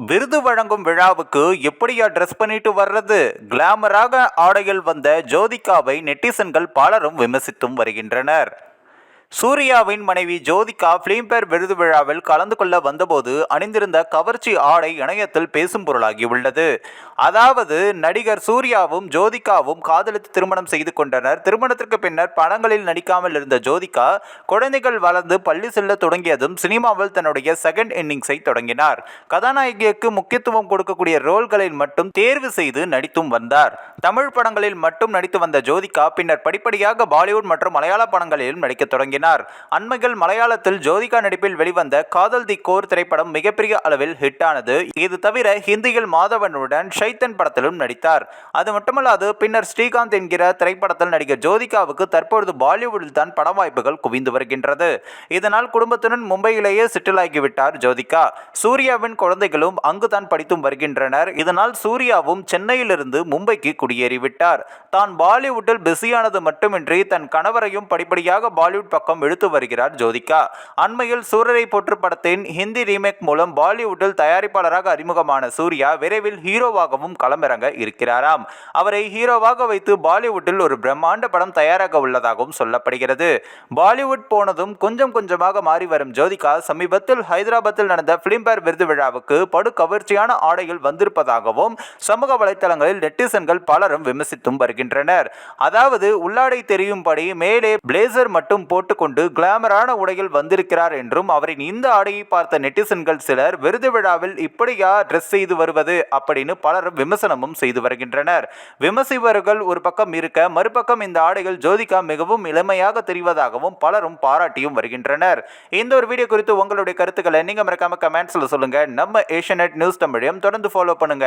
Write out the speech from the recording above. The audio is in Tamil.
விருது வழங்கும் விழாவுக்கு எப்படியா ட்ரெஸ் பண்ணிட்டு வர்றது? கிளாமராக ஆடையில் வந்த ஜோதிகாவை நெட்டிசன்கள் பலரும் விமர்சித்தும் வருகின்றனர். சூர்யாவின் மனைவி ஜோதிகா பிலிம்பேர் விருது விழாவில் கலந்து கொள்ள வந்தபோது அணிந்திருந்த கவர்ச்சி ஆடை இணையத்தில் பேசும் பொருளாகியுள்ளது அதாவது நடிகர் சூர்யாவும் ஜோதிகாவும் காதலித்து திருமணம் செய்து கொண்டனர். திருமணத்திற்கு பின்னர் படங்களில் நடிக்காமல் இருந்த ஜோதிகா குழந்தைகள் வளர்ந்து பள்ளி செல்ல தொடங்கியதும் சினிமாவில் தன்னுடைய செகண்ட் இன்னிங்ஸை தொடங்கினார். கதாநாயகிக்கு முக்கியத்துவம் கொடுக்கக்கூடிய ரோல்களில் மட்டும் தேர்வு செய்து நடித்தும் வந்தார். தமிழ் படங்களில் மட்டும் நடித்து வந்த ஜோதிகா பின்னர் படிப்படியாக பாலிவுட் மற்றும் மலையாள படங்களிலும் நடிக்கத் தொடங்கினார். அண்மையில் மலையாளத்தில் ஜோதிகா நடிப்பில் வெளிவந்த காதல் தி கோர் திரைப்படம் மிகப்பெரிய அளவில் ஹிட் ஆனது இது தவிர ஹிந்தியில் மாதவனுடன் ஷைத்தன் படத்திலும் நடித்தார். அது மட்டுமல்லாது பின்னர் ஸ்ரீகாந்த் என்கிற திரைப்படத்தில் நடிகர் ஜோதிகாவுக்கு தற்பொழுது பாலிவுட்டில் தான் பட வாய்ப்புகள் குவிந்து வருகின்றது. இதனால் குடும்பத்துடன் மும்பையிலேயே செட்டிலாகிவிட்டார் ஜோதிகா. சூர்யாவின் குழந்தைகளும் அங்குதான் படித்தும் வருகின்றனர். இதனால் சூர்யாவும் சென்னையிலிருந்து மும்பைக்கு குடியேறிவிட்டார். தான் பாலிவுட்டில் பிஸியானது மட்டுமின்றி தன் கணவரையும் படிப்படியாக பாலிவுட் பக்கம் இழுத்து வருகிறார் ஜோதிகா. அண்மையில் சூரரை போற்று படத்தின் ஹிந்தி ரீமேக் மூலம் பாலிவுட்டில் தயாரிப்பாளராக அறிமுகமான சூர்யா விரைவில் ஹீரோவாகவும் களமிறங்க இருக்கிறாராம். அவரை ஹீரோவாக வைத்து பாலிவுட்டில் ஒரு பிரம்மாண்ட படம் தயாராக உள்ளதாகவும் சொல்லப்படுகிறது. பாலிவுட் போனதும் கொஞ்சம் கொஞ்சமாக மாறி வரும் ஜோதிகா சமீபத்தில் ஹைதராபாத்தில் நடந்த பிலிம்பேர் விருது விழாவுக்கு படு கவர்ச்சியான ஆடையில் வந்திருப்பதாகவும் சமூக வலைதளங்களில் நெட்டிசன்கள் பலரும் விமர்சித்தும் வருகின்றனர். அதாவது உள்ளாடை தெரியும்படி மேலே பிளேசர் மட்டும் போட்டு கொண்டு கிளாமரான உடையில் வந்திருக்கிறார் என்றும் அவரின் இந்த ஆடையை பார்த்த நெட்டிசன்கள் சிலர் விருது விழாவில் இப்படியா ட்ரெஸ் செய்து வருவது? அப்படின்னு பலரும் விமர்சனமும் செய்து வருகின்றனர். விமர்சிப்பவர்கள் ஒரு பக்கம் இருக்க மறுபக்கம் இந்த ஆடைகள் ஜோதிகா மிகவும் இளமையாக தெரிவதாகவும் பலரும் பாராட்டியும் வருகின்றனர். இந்த ஒரு வீடியோ குறித்து உங்களுடைய கருத்துக்களை நீங்க மறக்காம கமெண்ட்ஸ்ல சொல்லுங்க. நம்ம ஏஷியநெட் நியூஸ் தமிழையும் தொடர்ந்து ஃபாலோ பண்ணுங்க.